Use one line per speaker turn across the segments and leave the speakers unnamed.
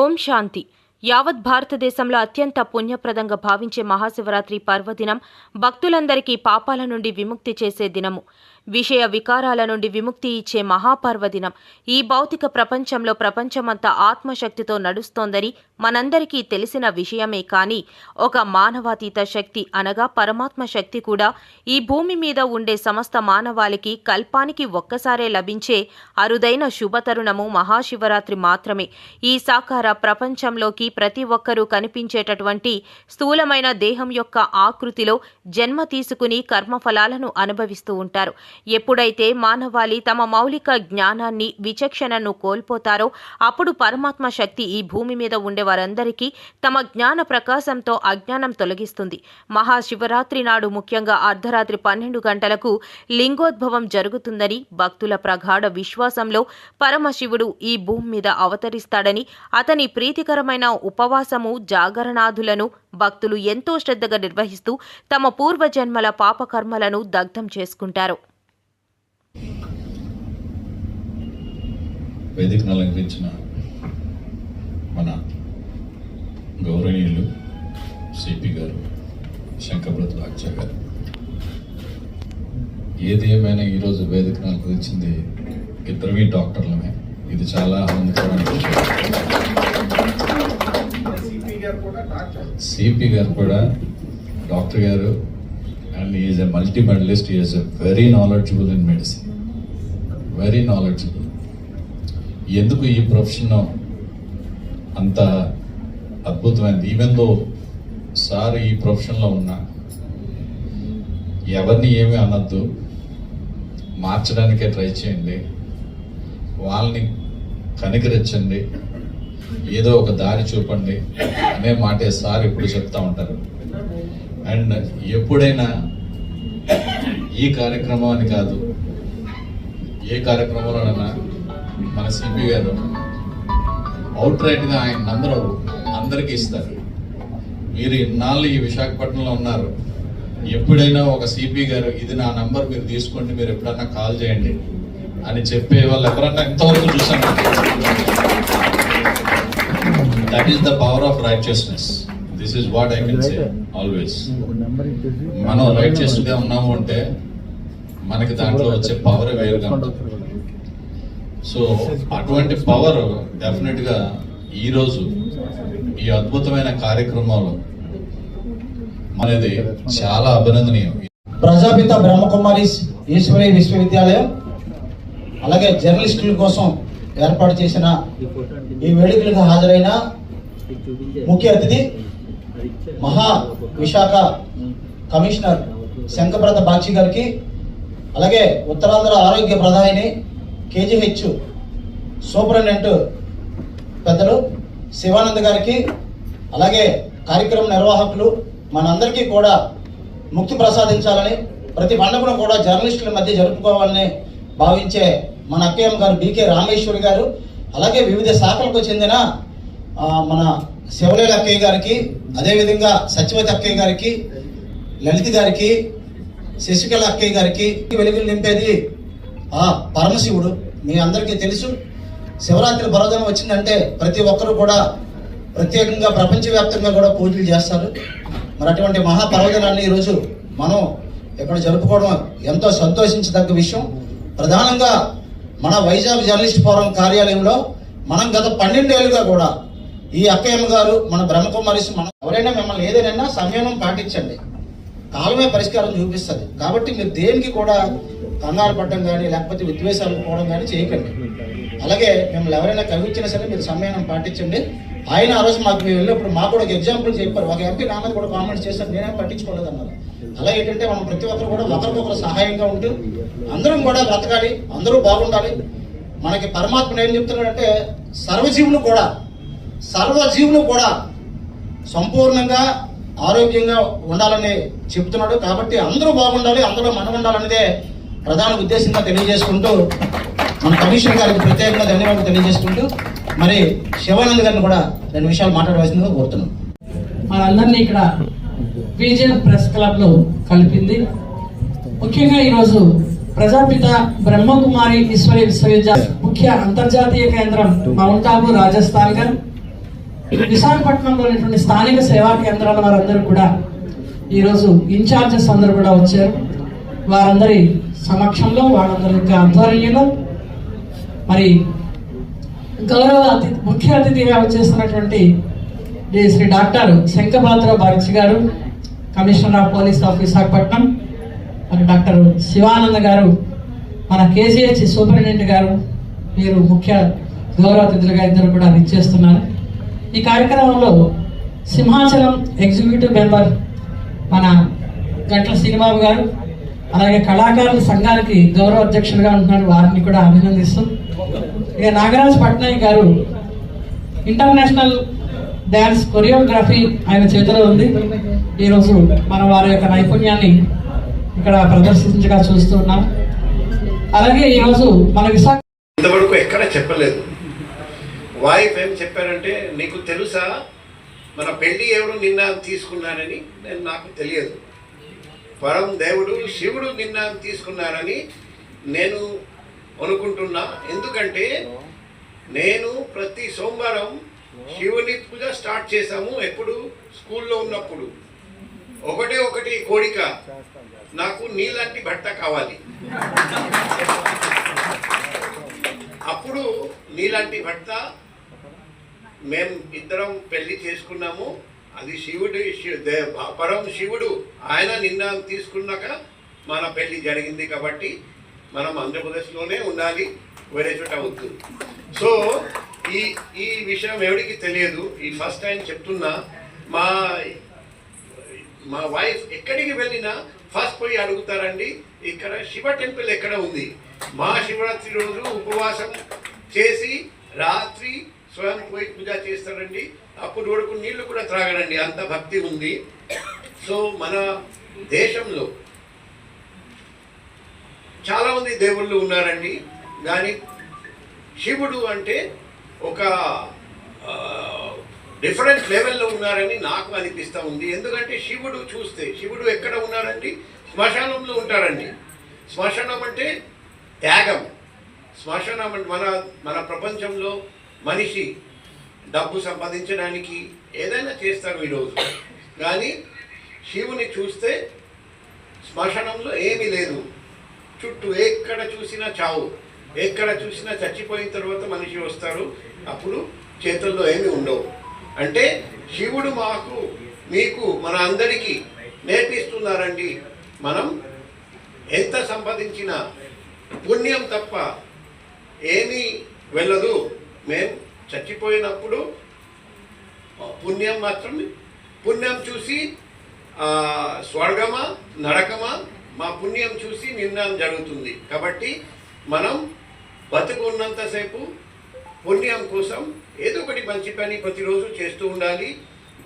ఓం శాంతి. యావత్ భారతదేశంలో అత్యంత పుణ్యప్రదంగా భావించే మహాశివరాత్రి పర్వదినం భక్తులందరికీ పాపాల నుండి విముక్తి చేసే దినము. విషయ వికారాల నుండి విముక్తి ఇచ్చే మహాపర్వదినం. ఈ భౌతిక ప్రపంచంలో ప్రపంచమంతా ఆత్మశక్తితో నడుస్తోందని మనందరికీ తెలిసిన విషయమే కానీ ఒక మానవాతీత శక్తి అనగా పరమాత్మ శక్తి కూడా ఈ భూమి మీద ఉండే సమస్త మానవాళికి కల్పానికి ఒక్కసారే లభించే అరుదైన శుభతరుణము మహాశివరాత్రి మాత్రమే. ఈ సాకార ప్రపంచంలోకి ప్రతి ఒక్కరూ కనిపించేటటువంటి స్థూలమైన దేహం యొక్క ఆకృతిలో జన్మ తీసుకుని కర్మఫలాలను అనుభవిస్తూ ఉంటారు. ఎప్పుడైతే మానవాళి తమ మౌలిక జ్ఞానాన్ని విచక్షణను కోల్పోతారో అప్పుడు పరమాత్మ శక్తి ఈ భూమి మీద ఉండే వారందరికీ తమ జ్ఞాన ప్రకాశంతో అజ్ఞానం తొలగిస్తుంది. మహాశివరాత్రి నాడు ముఖ్యంగా అర్ధరాత్రి పన్నెండు గంటలకు లింగోద్భవం జరుగుతుందని భక్తుల ప్రగాఢ విశ్వాసంలో పరమశివుడు ఈ భూమి మీద అవతరిస్తాడని అతని ప్రీతికరమైన ఉపవాసము జాగరణాదులను భక్తులు ఎంతో శ్రద్ధగా నిర్వహిస్తూ తమ పూర్వజన్మల పాపకర్మలను దగ్ధం చేసుకుంటారు.
వేదికను అలంకరించిన మన గౌరవనీయులు సిపి గారు శంకరబ్రత బాగ్చా గారు. ఏది ఏమైనా ఈరోజు వేదికను అలంకరించింది ఇద్దరవి డాక్టర్లమే. ఇది చాలా ఆనందకరమైన సిపి గారు కూడా డాక్టర్ గారు and is a multi medalist is a very knowledgeable in medicine very knowledgeable ఎందుకు ఈ ప్రొఫెషన్ అంత అద్భుతమైనది ఈవెన్ దో సార్ ఈ ప్రొఫెషన్లో ఉన్నా ఎవరిని ఏమీ అనొద్దు. మార్చడానికే ట్రై చేయండి. వాళ్ళని కనికరించండి. ఏదో ఒక దారి చూపండి అనే మాటే సార్ ఇప్పుడు చెప్తా ఉంటారు. అండ్ ఎప్పుడైనా ఈ కార్యక్రమాన్ని కాదు ఏ కార్యక్రమంలోనైనా మన సిపి గారు. అవుట్ రైట్గా ఆయన అందరూ అందరికీ ఇస్తారు. మీరు ఇన్నాళ్ళు ఈ విశాఖపట్నంలో ఉన్నారు. ఎప్పుడైనా ఒక సిపి గారు ఇది నా నంబర్ మీరు తీసుకోండి మీరు ఎప్పుడన్నా కాల్ చేయండి అని చెప్పే వాళ్ళు ఎవరన్నా ఎంతవరకు చూసాను that is the power of righteousness this is what I can say always మనం రైట్గా ఉన్నాము అంటే మనకి దాంట్లో వచ్చే పవర్ వేరుగా ఉంటుంది. సో అటువంటి పవర్ డెఫినెట్గా ఈరోజు ఈ రోజు ఈ అద్భుతమైన కార్యక్రమంలో అనేది చాలా అభినందనీయం.
ప్రజాపిత బ్రహ్మకుమారి ఈశ్వరి విశ్వవిద్యాలయం అలాగే జర్నలిస్టుల కోసం ఏర్పాటు చేసిన ఈ వేడుకలకు హాజరైన ముఖ్య అతిథి మహా విశాఖ కమిషనర్ శంకభ్రత బాక్షి గారికి అలాగే ఉత్తరాంధ్ర ఆరోగ్య ప్రధాని కేజీహెచ్ సూపరింటెండెంట్ పెద్దలు శివానంద్ గారికి అలాగే కార్యక్రమ నిర్వాహకులు మనందరికీ కూడా ముక్తి ప్రసాదించాలని ప్రతి పండుగను కూడా జర్నలిస్టుల మధ్య జరుపుకోవాలని భావించే మన అక్కయ్యం గారు బీకే రామేశ్వరి గారు అలాగే వివిధ శాఖలకు చెందిన మన శివలేల అక్కయ్య గారికి అదేవిధంగా సత్యవతి అక్కయ్య గారికి లలిత గారికి శశికళ అక్కయ్య గారికి వెలుగులు నింపేది ఆ పరమశివుడు మీ అందరికీ తెలుసు శివరాత్రి పర్వదినం వచ్చిందంటే ప్రతి ఒక్కరు కూడా ప్రత్యేకంగా ప్రపంచవ్యాప్తంగా కూడా పూజలు చేస్తారు. మరి అటువంటి మహాపర్వదినాన్ని ఈరోజు మనం ఇక్కడ జరుపుకోవడం ఎంతో సంతోషించదగ్గ విషయం. ప్రధానంగా మన వైజాగ్ జర్నలిస్ట్ ఫోరం కార్యాలయంలో మనం గత పన్నెండేళ్ళుగా కూడా ఈ అక్కయ్యమ్మ గారు మన బ్రహ్మకుమారి మనం ఎవరైనా మిమ్మల్ని ఏదైనా సంయమనం పాటించండి. కాలమే పరిష్కారం చూపిస్తుంది. కాబట్టి మీరు దేనికి కూడా కంగారు పడడం కానీ లేకపోతే విద్వేషాలు పోవడం కానీ చేయకండి. అలాగే మిమ్మల్ని ఎవరైనా కవిచ్చినా సరే మీరు సమయాన్ని పాటించండి. ఆయన ఆ రోజు మాకు మేము వెళ్ళినప్పుడు మాకు కూడా ఒక ఎగ్జాంపుల్ చెప్పారు. ఒక ఎంపీ నాన్నది కూడా కామెంట్స్ చేశారు. నేనేం పట్టించుకోలేదు అన్నారు అలా ఏంటంటే మనం ప్రతి ఒక్కరు కూడా ఒకరికొకరు సహాయంగా ఉంటూ అందరం కూడా బ్రతకాలి అందరూ బాగుండాలి. మనకి పరమాత్మ ఏం చెప్తున్నాడంటే సర్వజీవులు కూడా సర్వజీవులు కూడా సంపూర్ణంగా ఆరోగ్యంగా ఉండాలని చెప్తున్నాడు కాబట్టి అందరూ బాగుండాలి అందరూ మనం ఉండాలనేదే ప్రధాన ఉద్దేశంగా తెలియజేసుకుంటూ మన కమిషన్ గారికి ప్రత్యేకంగా ధన్యవాదాలు తెలియజేసుకుంటూ మరి శివానంద్ గారిని కూడా రెండు విషయాలు మాట్లాడవలసిందిగా కోరుతున్నాం.
మనందరినీ ఇక్కడ విజయన్ ప్రెస్ క్లబ్లో కలిపింది. ముఖ్యంగా ఈరోజు ప్రజాపిత బ్రహ్మకుమారి ఈశ్వరి విశ్వవిద్యాలయం ముఖ్య అంతర్జాతీయ కేంద్రం మౌంట్ ఆబు రాజస్థాన్గా విశాఖపట్నంలో ఉన్నటువంటి స్థానిక సేవా కేంద్రాల వారందరూ కూడా ఈరోజు ఇన్ఛార్జెస్ అందరూ కూడా వచ్చారు. వారందరి సమక్షంలో వాళ్ళందరి యొక్క ఆధ్వర్యంలో మరి గౌరవ అతి ముఖ్య అతిథిగా వచ్చేస్తున్నటువంటి శ్రీ డాక్టర్ శంఖపాత్ర బాగ్చి గారు commissioner of police of Visakhapatnam మరి డాక్టర్ శివానంద గారు మన కేజీహెచ్ సూపరింటెండెంట్ గారు వీరు ముఖ్య గౌరవ అతిథులుగా ఇద్దరు కూడా విచ్చేస్తున్నారు. ఈ కార్యక్రమంలో సింహాచలం ఎగ్జిక్యూటివ్ మెంబర్ మన గంటల శ్రీనిబాబు గారు అలాగే కళాకారుల సంఘానికి గౌరవ అధ్యక్షులుగా ఉంటున్నారు వారిని కూడా అభినందిస్తూ. ఇక నాగరాజ్ పట్నాయక్ గారు ఇంటర్నేషనల్ డ్యాన్స్ కొరియోగ్రఫీ ఆయన చేతిలో ఉంది. ఈరోజు మనం వారి యొక్క నైపుణ్యాన్ని ఇక్కడ ప్రదర్శించగా చూస్తున్నాం అలాగే ఈరోజు మన విశాఖ
ఇంతవరకు ఎక్కడ చెప్పలేదు. వైఫ్ ఏం చెప్పారంటే నీకు తెలుసా మన పెళ్ళి ఎవరు నిన్న తీసుకున్నారని? నేను నాకు తెలియదు. పరం దేవుడు శివుడు నిన్న తీసుకున్నారని నేను అనుకుంటున్నా. ఎందుకంటే నేను ప్రతి సోమవారం శివుని పూజ స్టార్ట్ చేశాము ఎప్పుడు? స్కూల్లో ఉన్నప్పుడు. ఒకటే ఒకటి కోరిక నాకు నీలాంటి భర్త కావాలి. అప్పుడు నీలాంటి భర్త మేము ఇద్దరం పెళ్ళి చేసుకున్నాము. అది శివుడు పరం శివుడు. ఆయన నిన్న తీసుకున్నాక మన పెళ్ళి జరిగింది కాబట్టి మనం ఆంధ్రప్రదేశ్లోనే ఉండాలి. వేరే చోట వద్దు. సో ఈ ఈ విషయం ఎవరికి తెలియదు. ఈ ఫస్ట్ టైం చెప్తున్నా మా మా వైఫ్ ఎక్కడికి వెళ్ళినా ఫస్ట్ పోయి అడుగుతారండి ఇక్కడ శివ టెంపుల్ ఎక్కడ ఉంది? మా శివరాత్రి రోజు ఉపవాసం చేసి రాత్రి స్వయానికి పోయి పూజ చేస్తారండి అప్పుడు వరకు నీళ్ళు కూడా త్రాగడండి. అంత భక్తి ఉంది. సో మన దేశంలో చాలామంది దేవుళ్ళు ఉన్నారండి. కానీ శివుడు అంటే ఒక డిఫరెంట్ లెవెల్లో ఉన్నారని నాకు అనిపిస్తూ ఉంది. ఎందుకంటే శివుడు చూస్తే శివుడు ఎక్కడ ఉన్నారండి శ్మశానంలో ఉంటారండి శ్మశానం అంటే త్యాగం. శ్మశానం అంటే మన మన ప్రపంచంలో మనిషి డబ్బు సంపాదించడానికి ఏదైనా చేస్తారు ఈరోజు కానీ శివుని చూస్తే శ్మశానంలో ఏమీ లేదు. చుట్టూ ఎక్కడ చూసినా చావు. ఎక్కడ చూసినా చచ్చిపోయిన తర్వాత మనిషి వస్తారు అప్పుడు చేతుల్లో ఏమీ ఉండవు. అంటే శివుడు మాకు మీకు మన అందరికీ నేర్పిస్తున్నారండి. మనం ఎంత సంపాదించినా పుణ్యం తప్ప ఏమీ వెళ్ళదు. మేము చచ్చిపోయినప్పుడు పుణ్యం మాత్రం పుణ్యం చూసి స్వర్గమా నరకమా మా పుణ్యం చూసి నిర్ణయం జరుగుతుంది. కాబట్టి మనం బతుకున్నంతసేపు పుణ్యం కోసం ఏదో ఒకటి మంచి పని ప్రతిరోజు చేస్తూ ఉండాలి.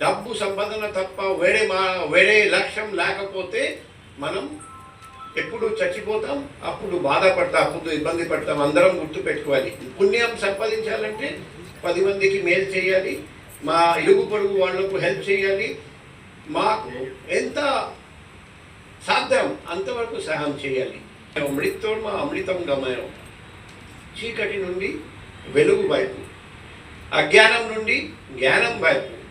డబ్బు సంపాదన తప్ప వేరే మా వేరే లక్ష్యం లేకపోతే మనం ఎప్పుడు చచ్చిపోతాం అప్పుడు బాధపడతాం అప్పుడు ఇబ్బంది పడతాం అందరం గుర్తు పెట్టుకోవాలి. పుణ్యం సంపాదించాలంటే పది మందికి మేలు చేయాలి మా ఇరుగు పొరుగు వాళ్ళకు హెల్ప్ చేయాలి మాకు ఎంత సాధ్యం అంతవరకు సహాయం చేయాలి. అమృతోర్మ అమృతం గమయం. చీకటి నుండి వెలుగు వైపు అజ్ఞానం నుండి జ్ఞానం వైపు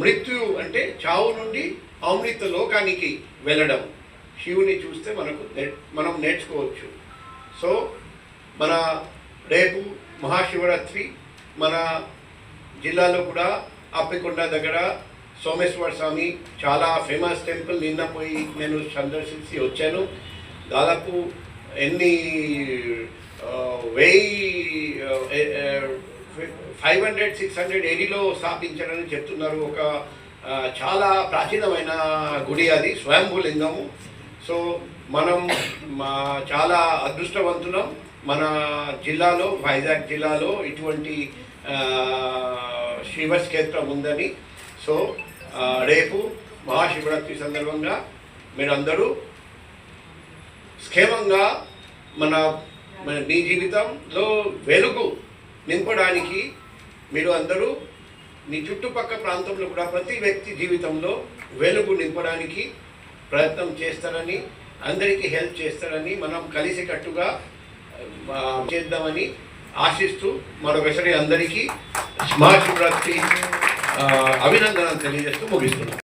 మృత్యు అంటే చావు నుండి అమృత లోకానికి వెళ్ళడం. శివుని చూస్తే మనకు నే- మనం నేర్చుకోవచ్చు. సో మన రేపు మహాశివరాత్రి మన జిల్లాలో కూడా అప్పికొండ దగ్గర సోమేశ్వర స్వామి చాలా ఫేమస్ టెంపుల్ నిన్న పోయి నేను సందర్శించి వచ్చాను. దాదాపు ఎన్ని వెయ్యి ఫైవ్ హండ్రెడ్ సిక్స్ హండ్రెడ్ ఎయిటీలో స్థాపించారని చెప్తున్నారు ఒక చాలా ప్రాచీనమైన గుడి అది స్వయంభూ లింగము సో మనం మా చాలా అదృష్టవంతులం మన జిల్లాలో వైజాగ్ జిల్లాలో ఇటువంటి శివక్షేత్రం ఉందని. సో రేపు మహాశివరాత్రి సందర్భంగా మీరందరూ క్షేమంగా మన మీ జీవితంలో వెలుగు నింపడానికి మీరు అందరూ మీ చుట్టుపక్క ప్రాంతంలో కూడా ప్రతి వ్యక్తి జీవితంలో వెలుగు నింపడానికి ప్రయత్నం చేస్తారని అందరికీ హెల్ప్ చేస్తారని మనం కలిసికట్టుగా చేద్దామని ఆశిస్తూ మరొకసారి అందరికీ మహాశివరాత్రి ఆ, అభినందనలు తెలియజేస్తూ ముగిస్తున్నాం.